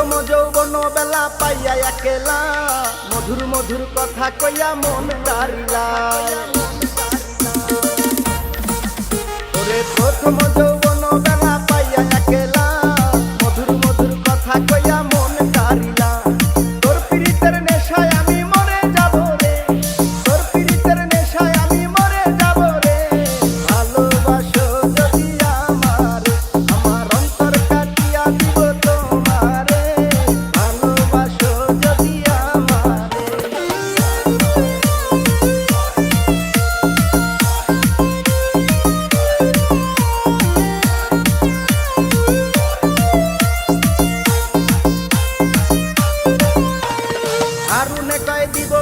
প্রথম যৌবন বেলা পাইয়া একেলা। মধুর মধুর কথা কইয়া মন তারিলা প্রথম যৌবন বেলা পাইয়া একেলা। মধুর মধুর কথা কইয়া